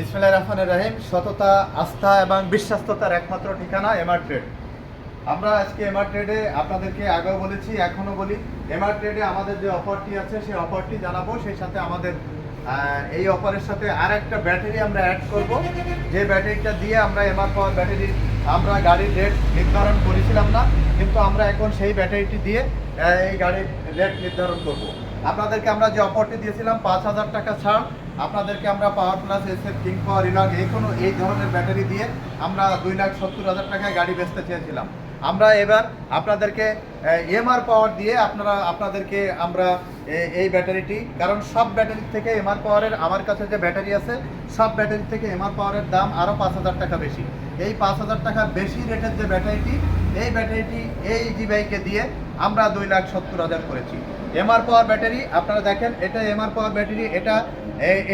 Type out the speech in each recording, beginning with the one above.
বিসমিল্লাহির রহমানির রহিম। সততা, আস্থা এবং বিশ্বস্ততার একমাত্র ঠিকানা এমআর ট্রেড আমরা আজকে এমআর ট্রেডে আপনাদেরকে আগেও বলেছি এখনও বলি এমআর ট্রেডে আমাদের যে অফারটি আছে, সেই অফারটি জানাব। সেই সাথে আমাদের এই অফারের সাথে আর একটা ব্যাটারি আমরা অ্যাড করব। যে ব্যাটারিটা দিয়ে আমরা এমআর পাওয়ার ব্যাটারি, আমরা গাড়ির রেট নির্ধারণ করেছিলাম না, কিন্তু আমরা এখন সেই ব্যাটারিটি দিয়ে এই গাড়ির রেট নির্ধারণ করব। আপনাদেরকে আমরা যে অফারটি দিয়েছিলাম, পাঁচ হাজার টাকা ছাড় আপনাদেরকে আমরা power plus, SF, king power ইলং কোনো, এই ধরনের ব্যাটারি দিয়ে আমরা দুই লাখ সত্তর হাজার টাকায় গাড়ি বেচতে চেয়েছিলাম। আমরা এবার আপনাদেরকে এমআর পাওয়ার দিয়ে আপনারা, আপনাদেরকে আমরা এই ব্যাটারিটি, কারণ সব ব্যাটারি থেকে এমআর পাওয়ারের, আমার কাছে যে ব্যাটারি আছে, সব ব্যাটারি থেকে এমআর পাওয়ারের দাম আরও পাঁচ হাজার টাকা বেশি। এই পাঁচ হাজার টাকা বেশি রেটের যে ব্যাটারিটি, এই ব্যাটারিটি এই জি বাইকে দিয়ে আমরা দুই লাখ সত্তর হাজার করেছি। এমআর পাওয়ার ব্যাটারি, আপনারা দেখেন, এটা এমআর পাওয়ার ব্যাটারি, এটা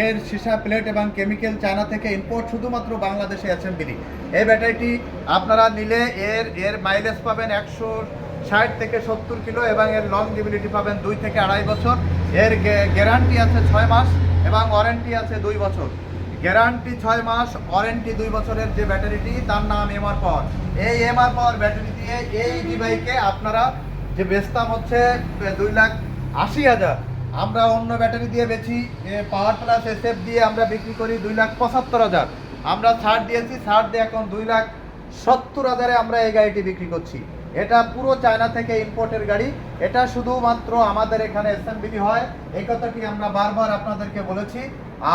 এর সীসা প্লেট এবং কেমিক্যাল চায়না থেকে ইম্পোর্ট শুধুমাত্র বাংলাদেশে অ্যাসেম্বলি এই ব্যাটারিটি আপনারা নিলে এর এর মাইলেজ পাবেন একশো ষাট থেকে সত্তর কিলো এবং এর লং ডিবিলিটি পাবেন দুই থেকে আড়াই বছর। এর গ্যারান্টি আছে ছয় মাস এবং ওয়ারেন্টি আছে দুই বছর। গ্যারান্টি ছয় মাস ওয়ারেন্টি দুই বছরের যে ব্যাটারিটি, তার নাম এমআর পাওয়ার এই এমআর পাওয়ার ব্যাটারি দিয়ে এই ডিভাইকে আপনারা যে বেচতাম হচ্ছে দুই লাখ আশি হাজার আমরা অন্য ব্যাটারি দিয়ে বেছি পাওয়ার প্লাস এসএফ দিয়ে আমরা বিক্রি করি দুই লাখ পঁচাত্তর হাজার। আমরা ছাড় দিয়েছি, ছাড় দিয়ে এখন দুই লাখ সত্তর হাজারে আমরা এই গাড়িটি বিক্রি করছি। এটা পুরো চায়না থেকে ইম্পোর্টের গাড়ি। এটা শুধুমাত্র আমাদের এখানে অ্যাসেম্বলি হয়। এই কথাটি আমরা বারবার আপনাদেরকে বলেছি।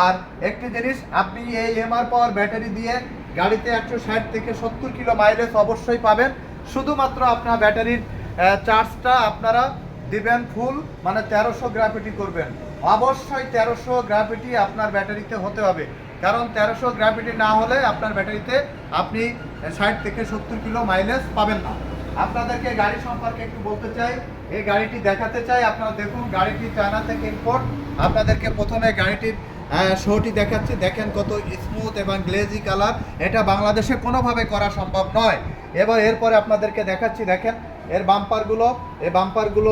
আর একটি জিনিস, আপনি এই এমআর পাওয়ার ব্যাটারি দিয়ে গাড়িতে একশো ষাট থেকে সত্তর কিলো মাইলেজ অবশ্যই পাবেন। শুধুমাত্র আপনার ব্যাটারির চার্জটা আপনারা দিবেন ফুল মানে তেরোশো গ্রাফিটি করবেন। অবশ্যই তেরোশো গ্রাফিটি আপনার ব্যাটারিতে হতে হবে। কারণ তেরোশো গ্রাফিটি না হলে আপনার ব্যাটারিতে আপনি ষাট থেকে সত্তর কিলো মাইলেজ পাবেন না। আপনাদেরকে গাড়ি সম্পর্কে একটু বলতে চাই, এই গাড়িটি দেখাতে চাই। আপনারা দেখুন, গাড়িটি চায়না থেকে ইম্পোর্ট আপনাদেরকে প্রথমে গাড়িটির শোটি দেখাচ্ছি। দেখেন কত স্মুথ এবং গ্লেজি কালার এটা বাংলাদেশে কোনোভাবে করা সম্ভব নয়। এবার এরপরে আপনাদেরকে দেখাচ্ছি, দেখেন। এর বাম্পারগুলো এই বাম্পারগুলো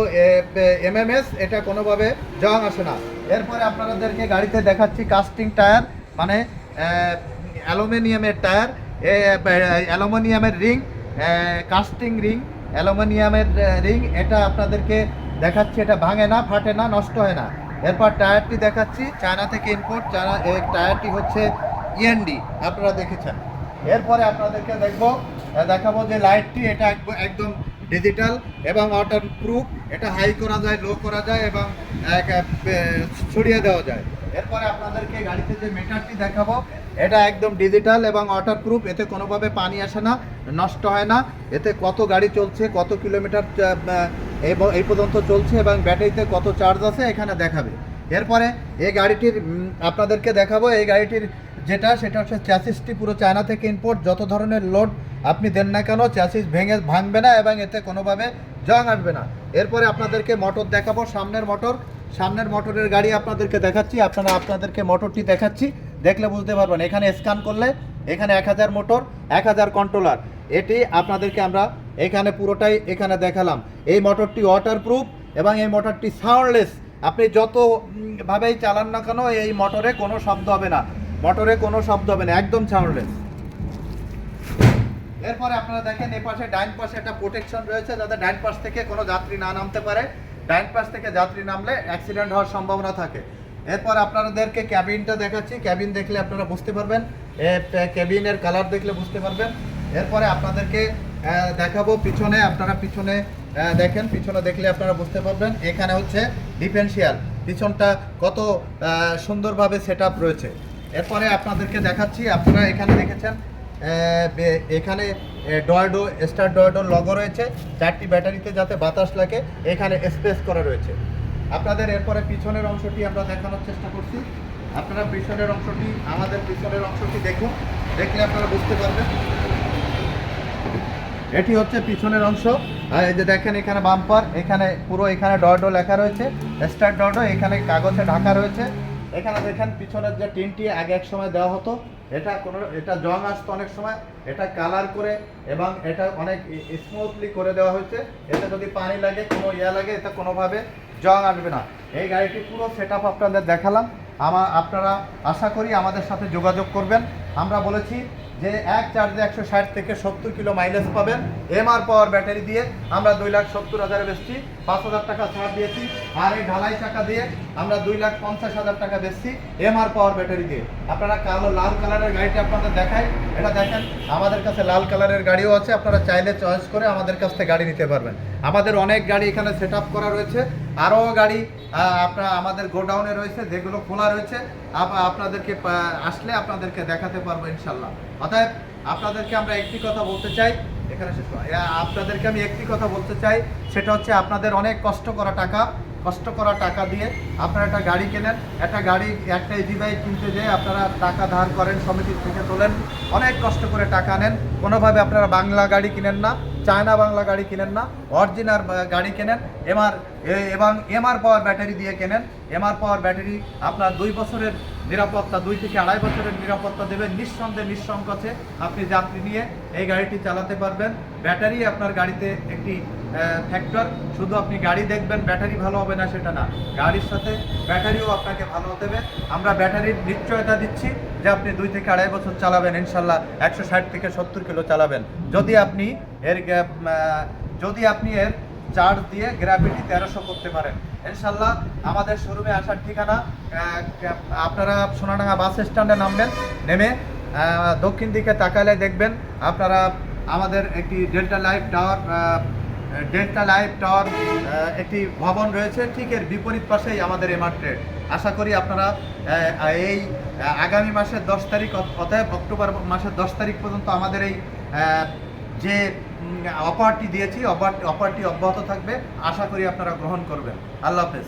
এমএমএস এটা কোনোভাবে জং আসে না। এরপরে আপনাদেরকে গাড়িতে দেখাচ্ছি কাস্টিং টায়ার মানে অ্যালুমিনিয়ামের টায়ার অ্যালুমিনিয়ামের রিং কাস্টিং রিং অ্যালুমিনিয়ামের রিং এটা আপনাদেরকে দেখাচ্ছি, এটা ভাঙে না, ফাটে না, নষ্ট হয় না। এরপর টায়ারটি দেখাচ্ছি চায়না থেকে ইম্পোর্ট চায়না টায়ারটি হচ্ছে ইএনডি আপনারা দেখেছেন। এরপরে আপনাদেরকে দেখব দেখাবো যে লাইটটি এটা একদম ডিজিটাল এবং ওয়াটার প্রুফ এটা হাই করা যায় লো করা যায় এবং ছড়িয়ে দেওয়া যায়। এরপরে আপনাদেরকে গাড়িতে যে মিটারটি দেখাবো, এটা একদম ডিজিটাল এবং ওয়াটার প্রুফ এতে কোনোভাবে পানি আসে না, নষ্ট হয় না। এতে কত গাড়ি চলছে, কত কিলোমিটার এই পর্যন্ত চলছে এবং ব্যাটারিতে কত চার্জ আছে, এখানে দেখাবে। এরপরে এই গাড়িটির আপনাদেরকে দেখাবো, এই গাড়িটির যেটা, সেটা হচ্ছে চ্যাসিসটি পুরো চায়না থেকে ইম্পোর্ট যত ধরনের লোড আপনি দেন না কেন, চ্যাসিস ভেঙে, ভাঙবে না এবং এতে কোনোভাবে জং আসবে না। এরপরে আপনাদেরকে মোটর দেখাবো, সামনের মোটর সামনের মোটরের গাড়ি আপনাদেরকে দেখাচ্ছি, আপনারা আপনাদেরকে মোটরটি দেখাচ্ছি, দেখলে বুঝতে পারবেন, এখানে স্ক্যান করলে এখানে এক হাজার মোটর এক হাজার কন্ট্রোলার এটি আপনাদেরকে আমরা এখানে পুরোটাই এখানে দেখালাম। এই মোটরটি ওয়াটারপ্রুফ এবং এই মোটরটি সাউন্ডলেস আপনি যত উম, ভাবেই চালান না কেন এই মোটরে কোনো শব্দ হবে না। মোটরে কোনো শব্দ হবে না একদম সাউন্ডলেস এরপরে আপনারা দেখেন এ পাশে ডাইন পাশে একটা প্রোটেকশন রয়েছে যাতে ডাইন পাশ থেকে কোনো যাত্রী না নামতে পারে। ডাইন পাশ থেকে যাত্রী নামলে অ্যাক্সিডেন্ট হওয়ার সম্ভাবনা থাকে। এরপর আপনাদেরকে ক্যাবিনটা দেখাচ্ছি। ক্যাবিন দেখলে আপনারা বুঝতে পারবেন। ক্যাবিনের কালার দেখলে বুঝতে পারবেন। এরপরে আপনাদেরকে দেখাবো পিছনে, আপনারা পিছনে দেখেন, পিছনে দেখলে আপনারা বুঝতে পারবেন। এখানে হচ্ছে ডিফেন্সিয়াল পিছনটা কত সুন্দরভাবে সেট রয়েছে। এরপরে আপনাদেরকে দেখাচ্ছি, আপনারা এখানে দেখেছেন এখানে ডয়ডো স্টার ডয়েডোর লগো রয়েছে। চারটি ব্যাটারিতে যাতে বাতাস লাগে, এখানে স্পেস করা রয়েছে। আপনাদের এরপরে পিছনের অংশটি আমরা দেখানোর চেষ্টা করছি। আপনারা পিছনের অংশটি, আমাদের পিছনের অংশটি দেখুন। দেখলে আপনারা বুঝতে পারবেন। এটি হচ্ছে পিছনের অংশ। আর এই যে দেখেন এখানে বাম্পার, এখানে পুরো এখানে ডডো লেখা রয়েছে স্টার ডডো এখানে কাগজে ঢাকা রয়েছে। এখানে দেখেন পিছনের যে টিনটি আগে এক সময় দেওয়া হতো, এটা কোনো, এটা জং আসতো অনেক সময়, এটা কালার করে এবং এটা অনেক স্মুথলি করে দেওয়া হয়েছে। এটা যদি পানি লাগে, কোনো ইয়া লাগে, এটা কোনোভাবে জং আসবে না। এই গাড়িটি পুরো সেট আপ আপনাদের দেখালাম। আমা আপনারা আশা করি আমাদের সাথে যোগাযোগ করবেন। আমরা বলেছি যে এক চার্জে একশো ষাট থেকে সত্তর কিলো মাইলেজ পাবেন। এমআর পাওয়ার ব্যাটারি দিয়ে আমরা দুই লাখ সত্তর হাজারে বেচছি। পাঁচ হাজার টাকা ছাড় দিয়েছি। আর এই ঢালাই চাকা দিয়ে আমরা দুই লাখ পঞ্চাশ হাজার টাকা বেচছি এমআর পাওয়ার ব্যাটারি দিয়ে। আপনারা কালো, লাল কালারের গাড়িটা আপনাদের দেখাই। এটা দেখেন, আমাদের কাছে লাল কালারের গাড়িও আছে। আপনারা চাইলে চয়েস করে আমাদের কাছ থেকে গাড়ি নিতে পারবেন। আমাদের অনেক গাড়ি এখানে সেট করা রয়েছে। আরও গাড়ি আপনার আমাদের গোডাউনে রয়েছে, যেগুলো খোলা রয়েছে। আপনাদেরকে আসলে আপনাদেরকে দেখাতে পারব ইনশাল্লাহ। অতএব আপনাদেরকে আমরা একটি কথা বলতে চাই, এখানে শেষ। আপনাদেরকে আমি একটি কথা বলতে চাই, সেটা হচ্ছে আপনাদের অনেক কষ্ট করা টাকা, কষ্ট করা টাকা দিয়ে আপনারা একটা গাড়ি কেনেন, একটা গাড়ি, একটা ইজি কিনতে যেয়ে আপনারা টাকা ধার করেন, সমিতির থেকে তোলেন, অনেক কষ্ট করে টাকা নেন, কোনোভাবে আপনারা বাংলা গাড়ি কিনেন না চায়না বাংলা গাড়ি কিনেন না, অরিজিনাল গাড়ি কেনেন, এমআর এবং এমআর পাওয়ার ব্যাটারি দিয়ে কেনেন। এমআর পাওয়ার ব্যাটারি আপনার দুই বছরের নিরাপত্তা, দুই থেকে আড়াই বছরের নিরাপত্তা দেবে নিঃসন্দেহে নিঃসংকোচে আপনি যাত্রী নিয়ে এই গাড়িটি চালাতে পারবেন। ব্যাটারি আপনার গাড়িতে একটি ফ্যাক্টর শুধু আপনি গাড়ি দেখবেন, ব্যাটারি ভালো হবে না সেটা না। গাড়ির সাথে ব্যাটারিও আপনাকে ভালো দেবে। আমরা ব্যাটারির নিশ্চয়তা দিচ্ছি যে আপনি দুই থেকে আড়াই বছর চালাবেন, ইনশাল্লাহ একশো ষাট থেকে সত্তর কিলো চালাবেন। যদি আপনি এর যদি আপনি এর চার্জ দিয়ে গ্র্যাভিটি তেরোশো করতে পারেন। ইনশাল্লাহ আমাদের শোরুমে আসার ঠিকানা আপনারা সোনাডাঙ্গা বাস স্ট্যান্ডে নামবেন, নেমে দক্ষিণ দিকে তাকালে দেখবেন আপনারা আমাদের একটি Delta Life Tower Delta Life Tower একটি ভবন রয়েছে, ঠিক এর বিপরীত পাশেই আমাদের এমআর ট্রেড আশা করি আপনারা এই আগামী মাসের দশ তারিখ অত- অতএব অক্টোবর মাসের দশ তারিখ পর্যন্ত আমাদের এই যে অফারটি দিয়েছি অফারটি অব্যাহত থাকবে। আশা করি আপনারা গ্রহণ করবেন। আল্লাহ হাফেজ।